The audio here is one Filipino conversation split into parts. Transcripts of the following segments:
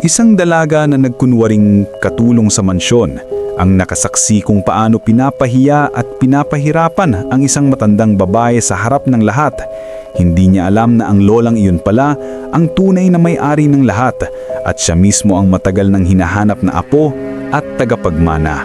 Isang dalaga na nagkunwaring katulong sa mansyon ang nakasaksi kung paano pinapahiya at pinapahirapan ang isang matandang babae sa harap ng lahat. Hindi niya alam na ang lolang iyon pala ang tunay na may-ari ng lahat at siya mismo ang matagal nang hinahanap na apo at tagapagmana.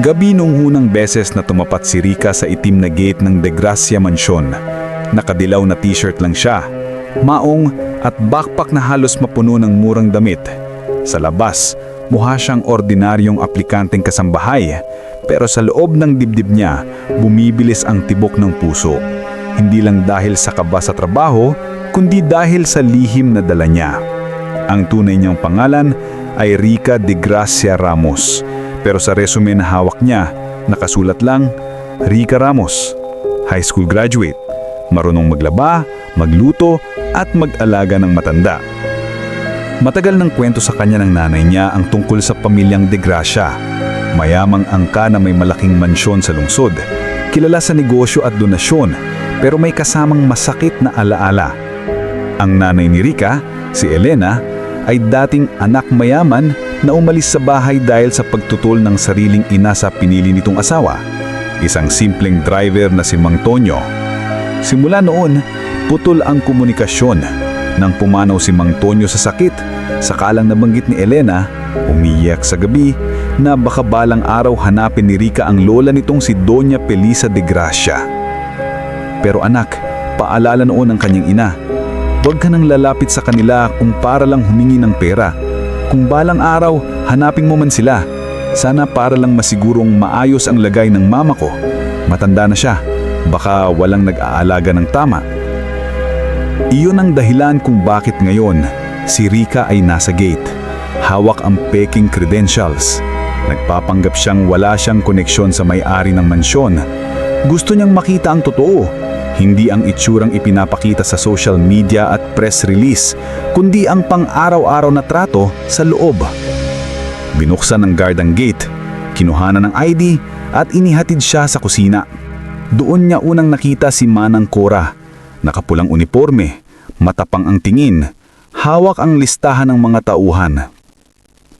Gabi nung hunang beses na tumapat si Rika sa itim na gate ng De Gracia Mansion. Nakadilaw na t-shirt lang siya, maong at backpack na halos mapuno ng murang damit. Sa labas, mukha siyang ordinaryong aplikanteng kasambahay, pero sa loob ng dibdib niya, bumibilis ang tibok ng puso. Hindi lang dahil sa kaba sa trabaho, kundi dahil sa lihim na dala niya. Ang tunay niyang pangalan ay Rica de Gracia Ramos, pero sa resume na hawak niya, nakasulat lang, Rica Ramos, high school graduate, marunong maglaba, magluto, at mag-alaga ng matanda. Matagal ng kwento sa kanya ng nanay niya ang tungkol sa pamilyang De Gracia. Mayamang angka na may malaking mansyon sa lungsod, kilala sa negosyo at donasyon, pero may kasamang masakit na alaala. Ang nanay ni Rica, si Elena, ay dating anak mayaman na umalis sa bahay dahil sa pagtutol ng sariling ina sa pinili nitong asawa, isang simpleng driver na si Mang Tonyo. Simula noon, putol ang komunikasyon. Nang pumanaw si Mang Tonyo sa sakit, sakalang nabanggit ni Elena, umiyak sa gabi, na baka balang araw hanapin ni Rica ang lola nitong si Doña Pelisa de Gracia. Pero anak, paalala noon ng kanyang ina, huwag ka nang lalapit sa kanila kung para lang humingi ng pera. Kung balang araw, hanapin mo man sila. Sana para lang masigurong maayos ang lagay ng mama ko. Matanda na siya, baka walang nag-aalaga ng tama. Iyon ang dahilan kung bakit ngayon si Rika ay nasa gate. Hawak ang peking credentials. Nagpapanggap siyang wala siyang koneksyon sa may-ari ng mansyon. Gusto niyang makita ang totoo, hindi ang itsurang ipinapakita sa social media at press release, kundi ang pang-araw-araw na trato sa loob. Binuksan ng guard ang gate, kinuhanan ng ID at inihatid siya sa kusina. Doon niya unang nakita si Manang Cora, nakapulang uniforme, matapang ang tingin, hawak ang listahan ng mga tauhan.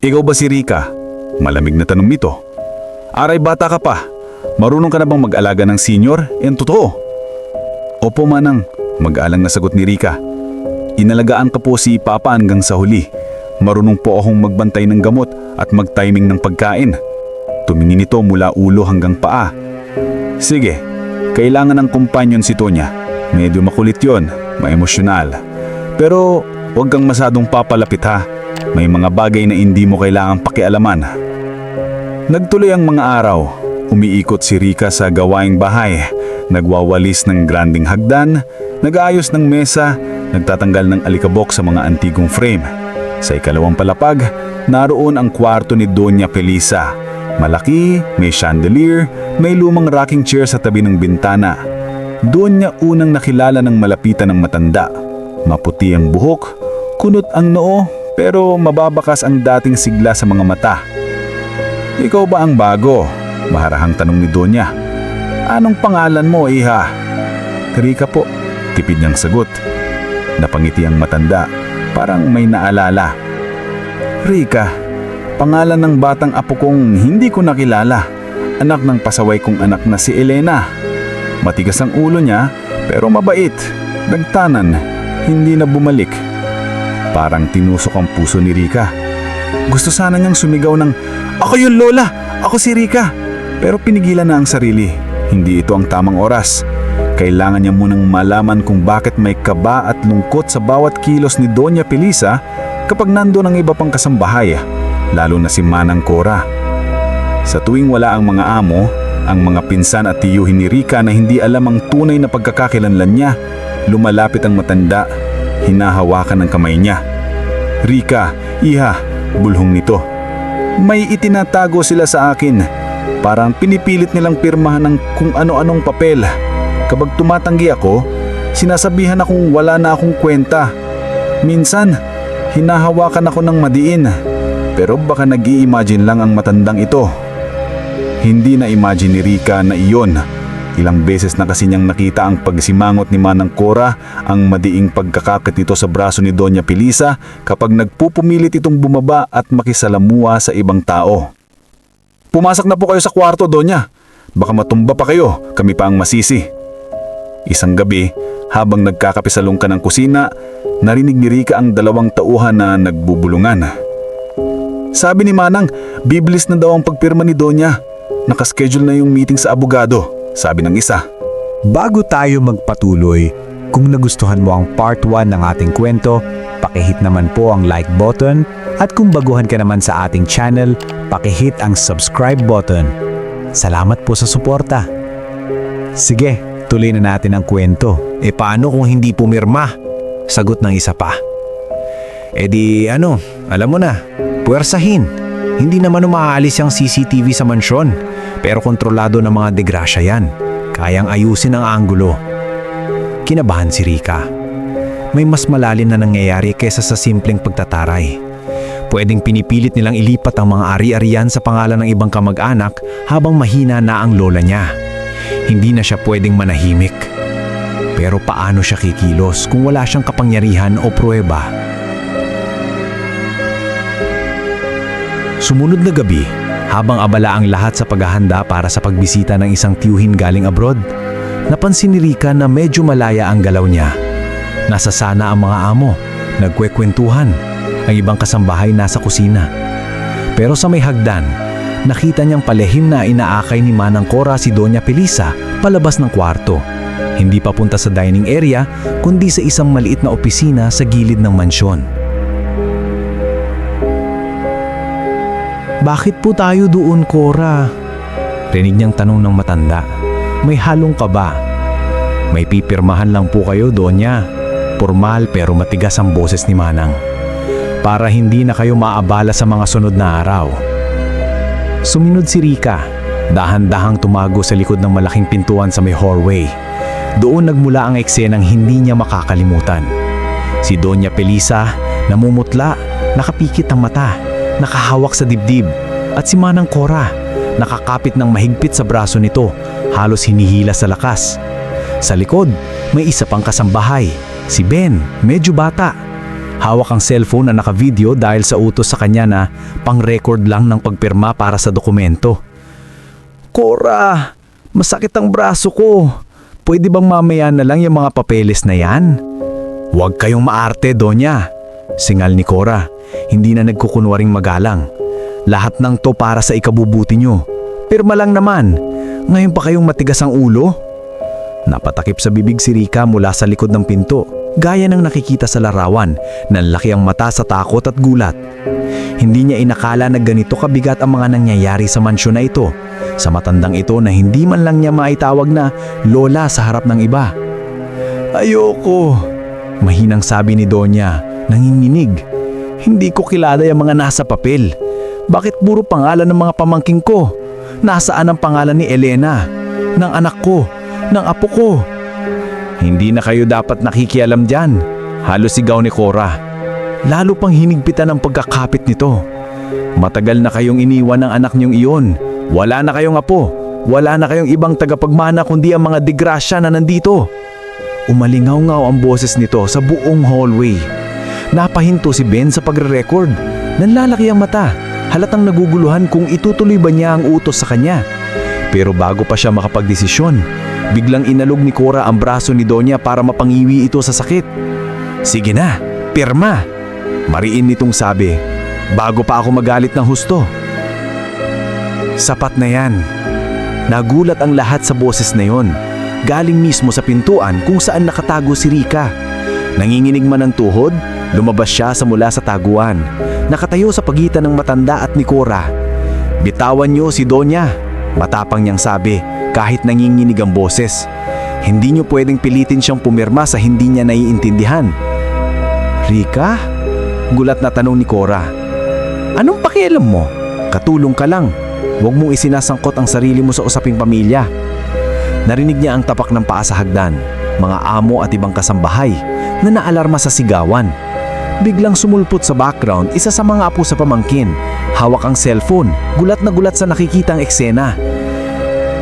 Ikaw ba si Rika? Malamig na tanong nito. Aray bata ka pa. Marunong ka na bang mag-alaga ng senior? Yan totoo. Opo manang, mag-alang na sagot ni Rika. Inalagaan ka po si Papa hanggang sa huli. Marunong po akong magbantay ng gamot at mag-timing ng pagkain. Tumingin ito mula ulo hanggang paa. Sige, kailangan ng companion si Tonya. Medyo makulit yon, maemosyonal. Pero huwag kang masadong papalapit ha. May mga bagay na hindi mo kailangang pakialaman. Nagtuloy ang mga araw. Umiikot si Rika sa gawaing bahay. Nagwawalis ng granding hagdan, nag-aayos ng mesa, nagtatanggal ng alikabok sa mga antigong frame. Sa ikalawang palapag, naroon ang kwarto ni Doña Felisa. Malaki, may chandelier, may lumang rocking chair sa tabi ng bintana. Doon niya unang nakilala ng malapitan ng matanda. Maputi ang buhok, kunot ang noo, pero mababakas ang dating sigla sa mga mata. Ikaw ba ang bago? Maharahang tanong ni Donya. Anong pangalan mo, iha? Rika po, tipid niyang sagot. Napangiti ang matanda, parang may naalala. Rika, pangalan ng batang apo kong hindi ko nakilala. Anak ng pasaway kong anak na si Elena. Matigas ang ulo niya, pero mabait. Nagtanan, hindi na bumalik. Parang tinusok ang puso ni Rika. Gusto sana niyang sumigaw ng, Ako yun Lola! Ako si Rika! Pero pinigilan na ang sarili. Hindi ito ang tamang oras. Kailangan niya munang malaman kung bakit may kaba at lungkot sa bawat kilos ni Doña Pelisa kapag nandoon ang iba pang kasambahay, lalo na si Manang Cora. Sa tuwing wala ang mga amo, ang mga pinsan at tiyuhin ni Rika na hindi alam ang tunay na pagkakakilanlan niya, lumalapit ang matanda, hinahawakan ng kamay niya. Rika, iha, bulhong nito. May itinatago sila sa akin. Parang pinipilit nilang pirmahan ng kung ano-anong papel. Kapag tumatanggi ako, sinasabihan akong wala na akong kwenta. Minsan, hinahawakan ako ng madiin. Pero baka nag imagine lang ang matandang ito. Hindi na imagine ni Rika na iyon Ilang beses na kasi niyang nakita ang pagsimangot ni Manang Cora, ang madiing pagkakakit nito sa braso ni Doña Pilisa kapag nagpupumilit itong bumaba at makisalamuha sa ibang tao. Pumasok na po kayo sa kwarto, Doña. Baka matumba pa kayo, kami pa ang masisi. Isang gabi, habang nagkakape sa lungka ng kusina, narinig ni Rika ang dalawang tauhan na nagbubulungan. Sabi ni Manang, biblis na daw ang pagpirma ni Donya. Nakaschedule na yung meeting sa abogado, sabi ng isa. Bago tayo magpatuloy, kung nagustuhan mo ang part 1 ng ating kwento, pakihit naman po ang like button at kung baguhan ka naman sa ating channel, pakihit ang subscribe button. Salamat po sa suporta. Sige, tuloy na natin ang kwento. E paano kung hindi pumirma? Sagot ng isa pa. E di ano, alam mo na, puwersahin. Hindi naman umaalis yung CCTV sa mansyon, pero kontrolado ng mga degrasya yan. Kayang ayusin ang anggulo. Kinabahan si Rika. May mas malalim na nangyayari kaysa sa simpleng pagtataray. Pwedeng pinipilit nilang ilipat ang mga ari-arian sa pangalan ng ibang kamag-anak habang mahina na ang lola niya. Hindi na siya pwedeng manahimik. Pero paano siya kikilos kung wala siyang kapangyarihan o pruweba? Sumunod na gabi, habang abala ang lahat sa paghahanda para sa pagbisita ng isang tiyuhin galing abroad, napansin ni Rika na medyo malaya ang galaw niya. Nasa sana ang mga amo, nagkwekwentuhan, ang ibang kasambahay nasa kusina. Pero sa may hagdan, nakita niyang palehim na inaakay ni Manang Cora si Doña Pelisa palabas ng kwarto. Hindi papunta sa dining area, kundi sa isang maliit na opisina sa gilid ng mansyon. Bakit po tayo doon, Cora? Rinig niyang tanong ng matanda. May halong ka ba? May pipirmahan lang po kayo, Donya. Formal pero matigas ang boses ni Manang. Para hindi na kayo maabala sa mga sunod na araw. Suminod si Rika. Dahan-dahang tumago sa likod ng malaking pintuan sa may hallway. Doon nagmula ang eksenang hindi niya makakalimutan. Si Doña Pelisa, namumutla, nakapikit ang mata, nakahawak sa dibdib, at si Manang Cora, nakakapit ng mahigpit sa braso nito, halos hinihila sa lakas. Sa likod, may isa pang kasambahay, si Ben, medyo bata. Hawak ang cellphone na naka-video dahil sa utos sa kanya na pang-record lang ng pagpirma para sa dokumento. Cora, masakit ang braso ko. Pwede bang mamaya na lang yung mga papeles na yan? Huwag kayong maarte, Donya. Singal ni Cora, hindi na nagkukunwaring magalang. Lahat ng to para sa ikabubuti nyo. Pirma lang naman. Ngayon pa kayong matigas ang ulo? Napatakip sa bibig si Rika mula sa likod ng pinto, gaya ng nakikita sa larawan, nanlaki ang mata sa takot at gulat. Hindi niya inakala na ganito kabigat ang mga nangyayari sa mansyon na ito, sa matandang ito na hindi man lang niya maitawag na lola sa harap ng iba. Ayoko, mahinang sabi ni Donya, nanginginig. Hindi ko kilala yung mga nasa papel. Bakit puro pangalan ng mga pamangking ko? Nasaan ang pangalan ni Elena, ng anak ko, ng apo ko? Hindi na kayo dapat nakikialam dyan. Halos sigaw ni Cora. Lalo pang hinigpitan ang pagkakapit nito. Matagal na kayong iniwan ng anak niyong iyon. Wala na kayong apo. Wala na kayong ibang tagapagmana kundi ang mga digrasya na nandito. Umalingaw-ngaw ang boses nito sa buong hallway. Napahinto si Ben sa pagre-record. Nanlalaki ang mata. Halatang naguguluhan kung itutuloy ba niya ang utos sa kanya. Pero bago pa siya makapagdesisyon, biglang inalog ni Cora ang braso ni Donya para mapangiwi ito sa sakit. Sige na, pirma. Mariin nitong sabi, bago pa ako magalit ng husto. Sapat na yan. Nagulat ang lahat sa boses na yon. Galing mismo sa pintuan kung saan nakatago si Rika. Nanginginig man ng tuhod, lumabas siya sa mula sa taguan. Nakatayo sa pagitan ng matanda at ni Cora. Bitawan niyo si Donya. Matapang niyang sabi, kahit nanginginig ang boses. Hindi niyo pwedeng pilitin siyang pumirma sa hindi niya naiintindihan. Rika? Gulat na tanong ni Cora. Anong pakialam mo? Katulong ka lang. Huwag mong isinasangkot ang sarili mo sa usaping pamilya. Narinig niya ang tapak ng paa sa hagdan, mga amo at ibang kasambahay na naalarma sa sigawan. Biglang sumulpot sa background isa sa mga apo sa pamangkin. Hawak ang cellphone, gulat na gulat sa nakikitang eksena.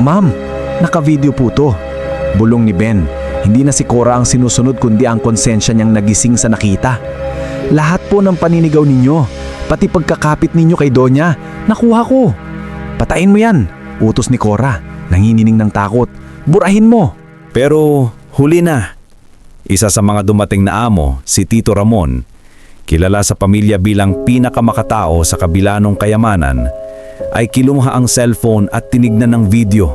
Ma'am, Naka-video po to. Bulong ni Ben. Hindi na si Cora ang sinusunod kundi ang konsensya niyang nagising sa nakita. Lahat po ng paninigaw ninyo, pati pagkakapit ninyo kay Donya, nakuha ko. Patayin mo yan, utos ni Cora. Nangingining ng takot. Burahin mo. Pero huli na. Isa sa mga dumating na amo, si Tito Ramon, kilala sa pamilya bilang pinakamakatao sa kabila ng kayamanan, ay kilumha ang cellphone at tinignan ng video.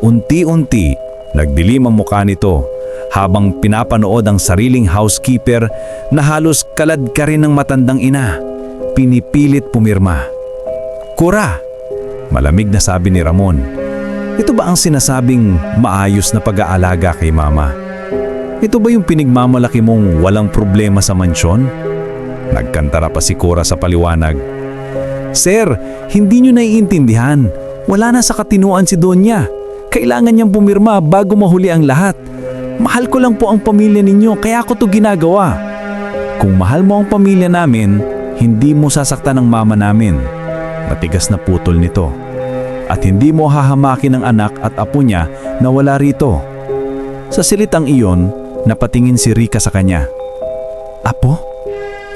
Unti-unti, nagdilim ang mukha nito habang pinapanood ang sariling housekeeper na halos kalad ka rin ng matandang ina. Pinipilit pumirma. Kura! Malamig na sabi ni Ramon. Ito ba ang sinasabing maayos na pag-aalaga kay mama? Ito ba yung pinigmamalaki mong walang problema sa mansyon? Nagkantara pa si Cora sa paliwanag. Sir, hindi nyo naiintindihan. Wala na sa katinuan si Donya. Kailangan niyang pumirma bago mahuli ang lahat. Mahal ko lang po ang pamilya ninyo kaya ako to ginagawa. Kung mahal mo ang pamilya namin, hindi mo sasaktan ang mama namin. Matigas na putol nito. At hindi mo hahamakin ang anak at apo niya na wala rito. Sa silitang iyon, napatingin si Rika sa kanya. Apo?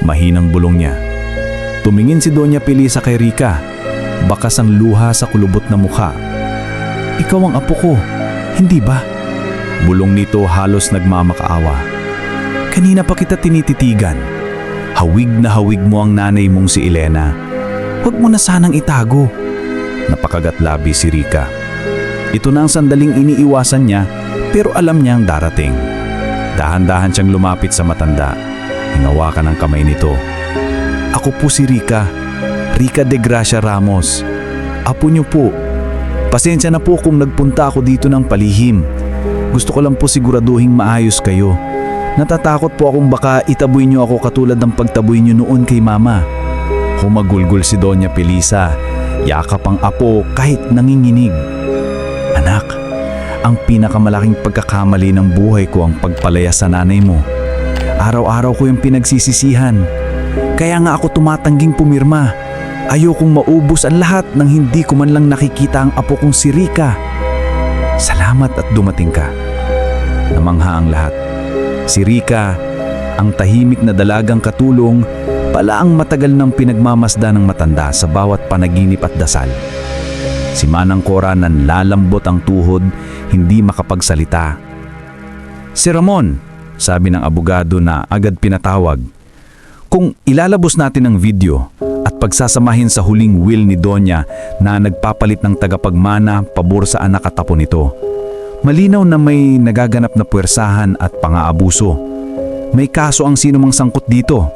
Mahinang bulong niya. Tumingin si Doña Pilisa kay Rika. Bakas ang luha sa kulubot na mukha. Ikaw ang apo ko, hindi ba? Bulong nito halos nagmamakaawa. Kanina pa kita tinititigan. Hawig na hawig mo ang nanay mong si Elena. Huwag mo na sanang itago. Napakagat labi si Rika. Ito na ang sandaling iniiwasan niya pero alam niyang darating. Dahan-dahan siyang lumapit sa matanda. Hinawakan ang kamay nito. Ako po si Rika. Rika de Gracia Ramos. Apo niyo po. Pasensya na po kung nagpunta ako dito ng palihim. Gusto ko lang po siguraduhing maayos kayo. Natatakot po akong baka itaboy niyo ako katulad ng pagtaboy niyo noon kay mama. Humagulgol si Doña Pelisa. Yakap ang apo kahit nanginginig. Anak, ang pinakamalaking pagkakamali ng buhay ko ang pagpalaya sa nanay mo. Araw-araw ko yung pinagsisisihan. Kaya nga ako tumatangging pumirma. Ayokong maubos ang lahat nang hindi ko man lang nakikita ang apo kong si Rika. Salamat at dumating ka. Namangha ang lahat. Si Rika, ang tahimik na dalagang katulong, pala ang matagal ng pinagmamasda ng matanda sa bawat panaginip at dasal. Si Manang Cora nanlalambot ang tuhod, hindi makapagsalita. Si Ramon, sabi ng abogado na agad pinatawag. Kung ilalabos natin ang video at pagsasamahin sa huling will ni Donya na nagpapalit ng tagapagmana pabor sa anak at apo nito, malinaw na may nagaganap na puwersahan at pang-aabuso. May kaso ang sino mang sangkot dito,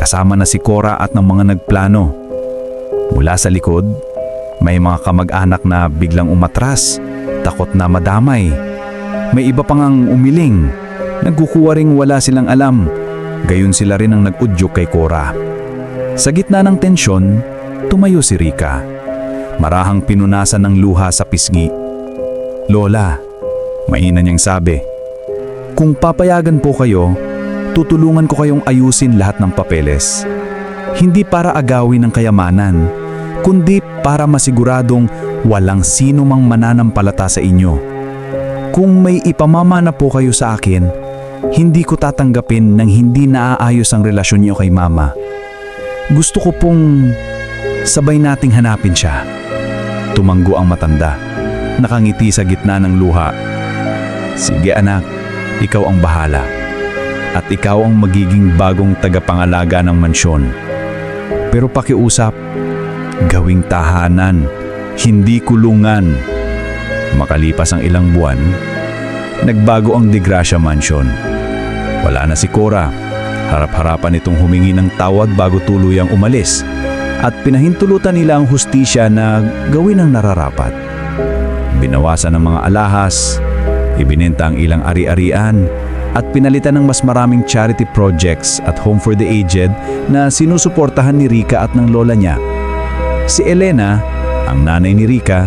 kasama na si Cora at ng mga nagplano. Mula sa likod, may mga kamag-anak na biglang umatras, takot na madamay. May iba pang ang umiling, nagkukuha ring wala silang alam, gayon sila rin ang nag-udyok kay Cora. Sa gitna ng tensyon, tumayo si Rika. Marahang pinunasan ng luha sa pisngi. Lola, mahina niyang sabi, kung papayagan po kayo, tutulungan ko kayong ayusin lahat ng papeles. Hindi para agawin ng kayamanan, kundi para masiguradong walang sino mang mananampalata sa inyo. Kung may ipamamana po kayo sa akin, hindi ko tatanggapin nang hindi naaayos ang relasyon niyo kay mama. Gusto ko pong sabay nating hanapin siya. Tumanggo ang matanda. Nakangiti sa gitna ng luha. Sige anak, ikaw ang bahala. At ikaw ang magiging bagong tagapangalaga ng mansyon. Pero pakiusap, gawing tahanan, hindi kulungan. Makalipas ang ilang buwan, nagbago ang De Gracia Mansion. Wala na si Cora. Harap-harapan itong humingi ng tawad bago tuluyang umalis at pinahintulutan nila ang hustisya na gawin ang nararapat. Binawasan ng mga alahas, ibinenta ang ilang ari-arian at pinalitan ng mas maraming charity projects at home for the aged na sinusuportahan ni Rika at ng lola niya. Si Elena, ang nanay ni Rika,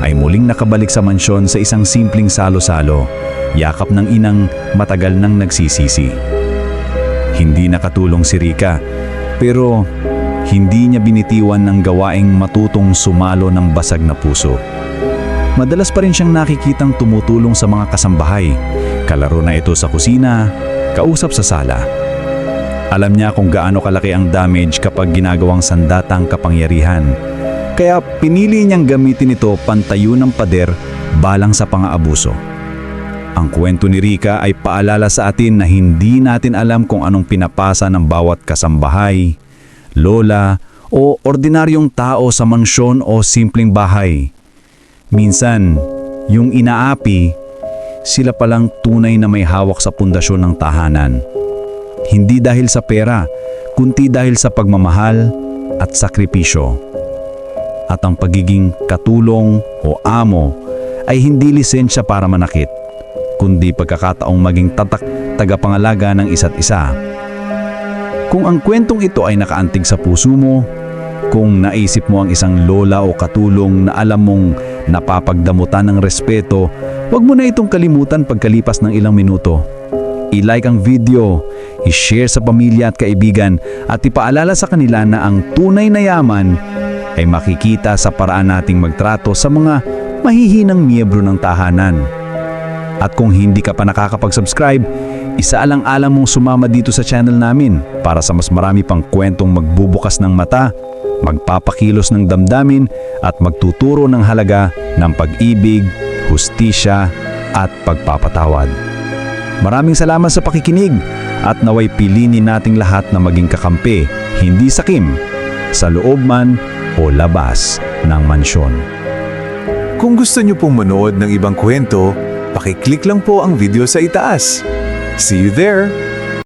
ay muling nakabalik sa mansyon sa isang simpleng salo-salo, yakap ng inang matagal nang nagsisisi. Hindi nakatulong si Rika, pero hindi niya binitiwan ng gawaing matutong sumalo ng basag na puso. madalas pa rin siyang nakikitang tumutulong sa mga kasambahay. Kalaro na ito sa kusina, kausap sa sala. Alam niya kung gaano kalaki ang damage kapag ginagawang sandatang kapangyarihan. Kaya pinili niyang gamitin ito pantayo ng pader balang sa pang-aabuso. Ang kwento ni Rika ay paalala sa atin na hindi natin alam kung anong pinapasa ng bawat kasambahay, lola o ordinaryong tao sa mansyon o simpleng bahay. Minsan, yung inaapi, sila palang tunay na may hawak sa pundasyon ng tahanan. Hindi dahil sa pera, kundi dahil sa pagmamahal at sakripisyo. At ang pagiging katulong o amo ay hindi lisensya para manakit, kundi pagkakataong maging tatak tagapangalaga ng isa't isa. Kung ang kwentong ito ay nakaantig sa puso mo, kung naisip mo ang isang lola o katulong na alam mong napapagdamutan ng respeto, huwag mo na itong kalimutan pagkalipas ng ilang minuto. I-like ang video, i-share sa pamilya at kaibigan at ipaalala sa kanila na ang tunay na yaman ay makikita sa paraan nating magtrato sa mga mahihinang miyembro ng tahanan. At kung hindi ka pa nakakapag-subscribe, isaalang-alang mong sumama dito sa channel namin para sa mas marami pang kwentong magbubukas ng mata, magpapakilos ng damdamin at magtuturo ng halaga ng pag-ibig, hustisya at pagpapatawad. Maraming salamat sa pakikinig at naway pilinin nating lahat na maging kakampi, hindi sakim, sa loob man o labas ng mansyon. Kung gusto niyo pong manood ng ibang kwento, pakiclick lang po ang video sa itaas. See you there!